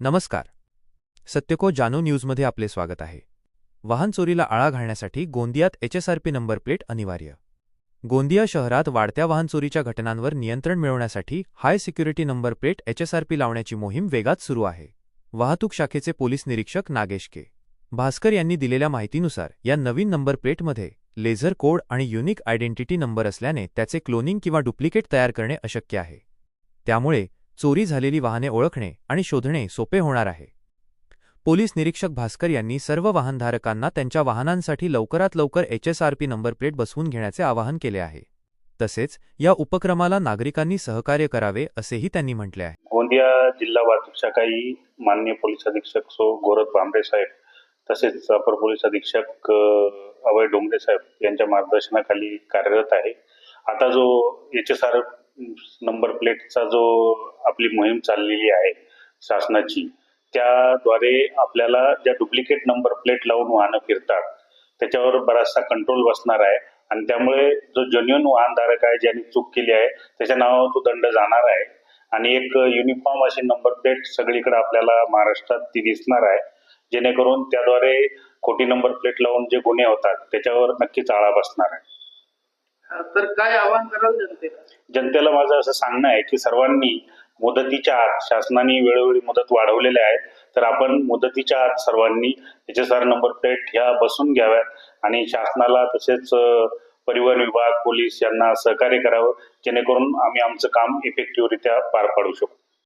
नमस्कार. सत्यको जानो न्यूजमध्ये आपले स्वागत आहे. वाहन चोरीला आळा घालण्यासाठी गोंदियात एचएसआरपी नंबर प्लेट अनिवार्य. गोंदिया शहरात वाढत्या वाहन चोरीच्या घटनांवर नियंत्रण मिळवण्यासाठी high security number plate HSRP लावण्याची मोहीम वेगात सुरू आहे. वाहतूक शाखेचे पोलीस निरीक्षक नागेश के. भास्कर यांनी दिलेल्या माहितीनुसार या नवीन नंबर प्लेटमध्ये लेझर कोड आणि युनिक आयडेंटिटी नंबर असल्याने त्याचे क्लोनिंग किंवा डुप्लिकेट तयार करणे अशक्य आहे. त्यामुळे चोरी झालेली वाहने ओळखणे आणि शोधणे सोपे होणार आहे. पोलीस निरीक्षक भास्कर यांनी सर्व वाहनधारकांना त्यांच्या वाहनांसाठी लवकरात लवकर एचएसआरपी नंबर प्लेट बसवून घेण्याचे आवाहन केले आहे. तसेच या उपक्रमाला नागरिकांनी सहकार्य करावे असेही त्यांनी म्हटले आहे. गोंदिया जिल्हा वाहतूक शाखाही माननीय पोलीस अधीक्षक सो गोरख भांबरे साहेब तसेच अपर पोलीस अधीक्षक अभय डोंगरे साहेब यांच्या मार्गदर्शनाखाली कार्यरत आहे. आता जो एच एस आर नंबर प्लेटचा जो आपली मोहीम चाललेली आहे शासनाची त्याद्वारे आपल्याला ज्या डुप्लिकेट नंबर प्लेट लावून वाहनं फिरतात त्याच्यावर बराचसा कंट्रोल बसणार आहे. आणि त्यामुळे जो जेन्युन वाहनधारक आहे ज्यांनी चूक केली आहे त्याच्या नावावर तो दंड जाणार आहे. आणि एक युनिफॉर्म अशी नंबर प्लेट सगळीकडे आपल्याला महाराष्ट्रात ती दिसणार आहे. जेणेकरून त्याद्वारे खोटी नंबर प्लेट लावून जे गुन्हे होतात त्याच्यावर नक्कीच आळा बसणार आहे. तर काय आवाहन कराल जनतेला? जनतेला माझं असं सांगणं आहे की सर्वांनी मुदतीच्या आत शासनाने वेळोवेळी मुदत वाढवलेल्या आहेत तर आपण मुदतीच्या आत सर्वांनी H S R number plate ह्या बसून घ्याव्यात आणि शासनाला तसेच परिवहन विभाग पोलीस यांना सहकार्य करावं जेणेकरून आम्ही आमचं काम इफेक्टिव्हरित्या पार पाडू शकू.